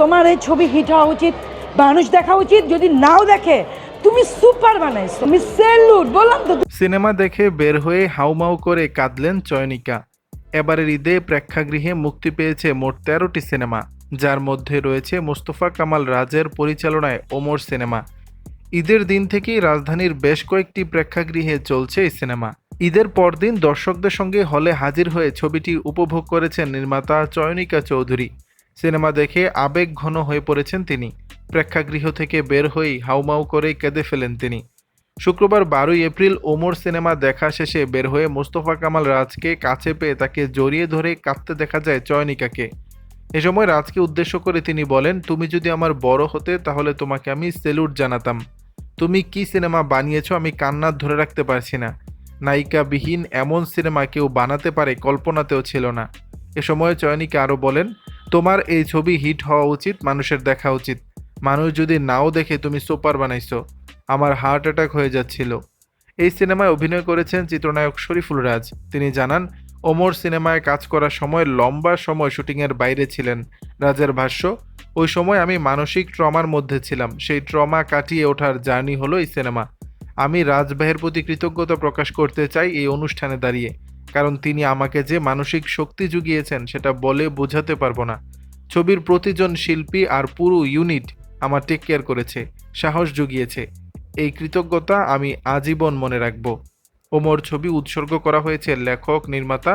তোমার এই ছবি হিট হওয়া উচিত, মানুষ দেখা উচিত, যদি নাও দেখে, তুমি সুপার বানাইছো। তুমি সেলুট বললাম তো সিনেমা দেখে বের হয়ে হাউমাউ করে কাঁদলেন চয়নিকা। এবারের ঈদে প্রেক্ষাগৃহে মুক্তি পেয়েছে মোট তেরোটি সিনেমা, যার মধ্যে রয়েছে মোস্তফা কামাল রাজের পরিচালনায় ওমর সিনেমা। ঈদের দিন থেকেই রাজধানীর বেশ কয়েকটি প্রেক্ষাগৃহে চলছে এই সিনেমা। ঈদের পরদিন দর্শকদের সঙ্গে হলে হাজির হয়ে ছবিটি উপভোগ করেছেন নির্মাতা চয়নিকা চৌধুরী। সিনেমা দেখে আবেগ ঘন হয়ে পড়েছেন তিনি। প্রেক্ষাগৃহ থেকে বের হয়েই হাউমাউ করে কেঁদে ফেলেন তিনি। শুক্রবার বারোই এপ্রিল ওমর সিনেমা দেখা শেষে বের হয়ে মোস্তফা কামাল রাজকে কাছে পেয়ে তাকে জড়িয়ে ধরে কাঁদতে দেখা যায় চয়নিকাকে। এ সময় রাজকে উদ্দেশ্য করে তিনি বলেন, তুমি যদি আমার বড় হতে, তাহলে তোমাকে আমি সেলুট জানাতাম। তুমি কি সিনেমা বানিয়েছ আমি কান্নার ধরে রাখতে পারছি না। নায়িকাবিহীন এমন সিনেমা কেউ বানাতে পারে কল্পনাতেও ছিল না। এ সময় চয়নিকা আরও বলেন তোমার এই ছবি হিট হওয়া উচিত, মানুষের দেখা উচিত। মানুষ যদি নাও দেখে তুমি সুপার বানাইছো, আমার হার্ট অ্যাটাক হয়ে যাচ্ছিল। এই সিনেমায় অভিনয় করেছেন চিত্রনায়ক শরীফুল রাজ। তিনি জানান, ওমর সিনেমায় কাজ করার সময় লম্বা সময় শুটিংয়ের বাইরে ছিলেন। রাজের ভাষ্য, ওই সময় আমি মানসিক ট্রমার মধ্যে ছিলাম। সেই ট্রমা কাটিয়ে ওঠার জার্নি হলো এই সিনেমা। আমি রাজবাহের প্রতি কৃতজ্ঞতা প্রকাশ করতে চাই এই অনুষ্ঠানে দাঁড়িয়ে। কারণ তিনি আমাকে যে মানসিক শক্তি জুগিয়েছেন সেটা বলে বোঝাতে পারব না। ছবির প্রতিজন শিল্পী আর পুরো ইউনিট আমার টেক কেয়ার করেছে, সাহস জুগিয়েছে। এই কৃতজ্ঞতা আমি আজীবন মনে রাখব। ওমর ছবি উৎসর্গ করা হয়েছে লেখক, নির্মাতা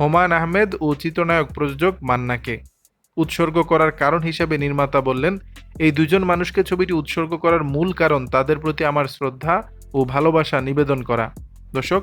হোমায়ুন আহমেদ ও চিত্রনায়ক প্রযোজক মান্নাকে। উৎসর্গ করার কারণ হিসেবে নির্মাতা বললেন, এই দুজন মানুষকে ছবিটি উৎসর্গ করার মূল কারণ তাদের প্রতি আমার শ্রদ্ধা ও ভালোবাসা নিবেদন করা। দর্শক